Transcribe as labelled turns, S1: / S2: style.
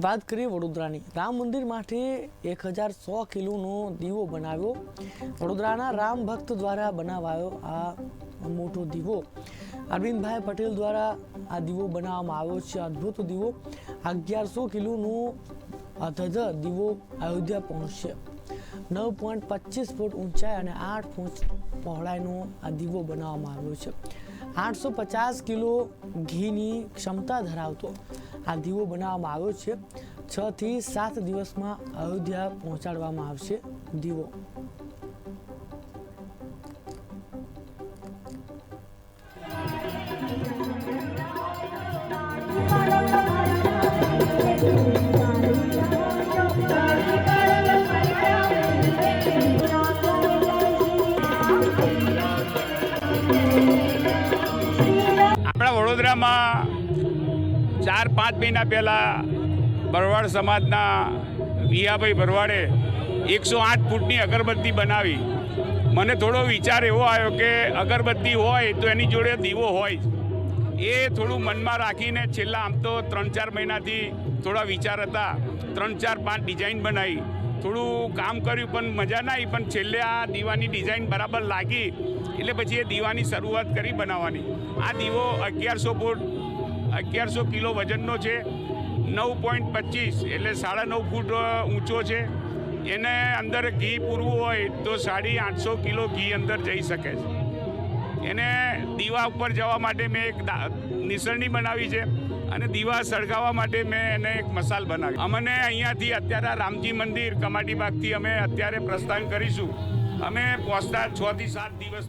S1: વાત કરીએ વડોદરાની. રામ મંદિર માટે એક હજાર સો કિલોનો દીવો બનાવ્યો. વડોદરાના રામ ભક્ત દ્વારા બનાવાયો આ મોટો દીવો. અરવિંદભાઈ પટેલ દ્વારા આ દીવો બનાવવામાં આવ્યો છે. અદ્ભુત દીવો. અગિયારસો કિલોનો ધજ દીવો અયોધ્યા પહોંચશે. નવ પોઈન્ટ પચીસ ફૂટ ઊંચાઈ અને આઠ ફૂટ પહોળાઈનો આ દીવો બનાવવામાં આવ્યો છે. આઠસો પચાસ કિલો ઘીની ક્ષમતા ધરાવતો. આ દીવો બનાવવામાં આવ્યો છે. છ થી સાત દિવસમાં અયોધ્યા પહોંચાડવામાં આવશે દીવો.
S2: આપણા વડોદરામાં ચાર પાંચ મહિના પહેલાં ભરવાડ સમાજના વિયાભાઈ ભરવાડે એકસો આઠ ફૂટની અગરબત્તી બનાવી. મને થોડો વિચાર એવો આવ્યો કે અગરબત્તી હોય તો એની જોડે દીવો હોય. એ થોડું મનમાં રાખીને છેલ્લા આમ તો ત્રણ ચાર મહિનાથી થોડા વિચાર હતા. ત્રણ ચાર પાંચ ડિઝાઇન બનાવી. થોડું કામ કર્યું પણ મજા ના આવી, પણ છેલ્લે આ દીવાની ડિઝાઇન બરાબર લાગી. એટલે પછી એ દીવાની શરૂઆત કરી બનાવવાની. આ દીવો અગિયારસો ફૂટ અગિયારસો કિલો વજનનો છે, નવ પોઈન્ટ પચીસ, એટલે સાડા નવ ફૂટ ઊંચો છે. એને અંદર ઘી પૂરવું હોય તો સાડી આઠસો કિલો ઘી અંદર જઈ શકે છે. એને દીવા ઉપર જવા માટે મેં એક નિસરણી બનાવી છે અને દીવા સળગાવવા માટે મેં એને એક મસાલ બનાવી. અમને અહીંયાથી અત્યારે રામજી મંદિર કમાટી બાગથી અમે અત્યારે પ્રસ્થાન કરીશું. અમે પહોંચતા છ થી સાત દિવસ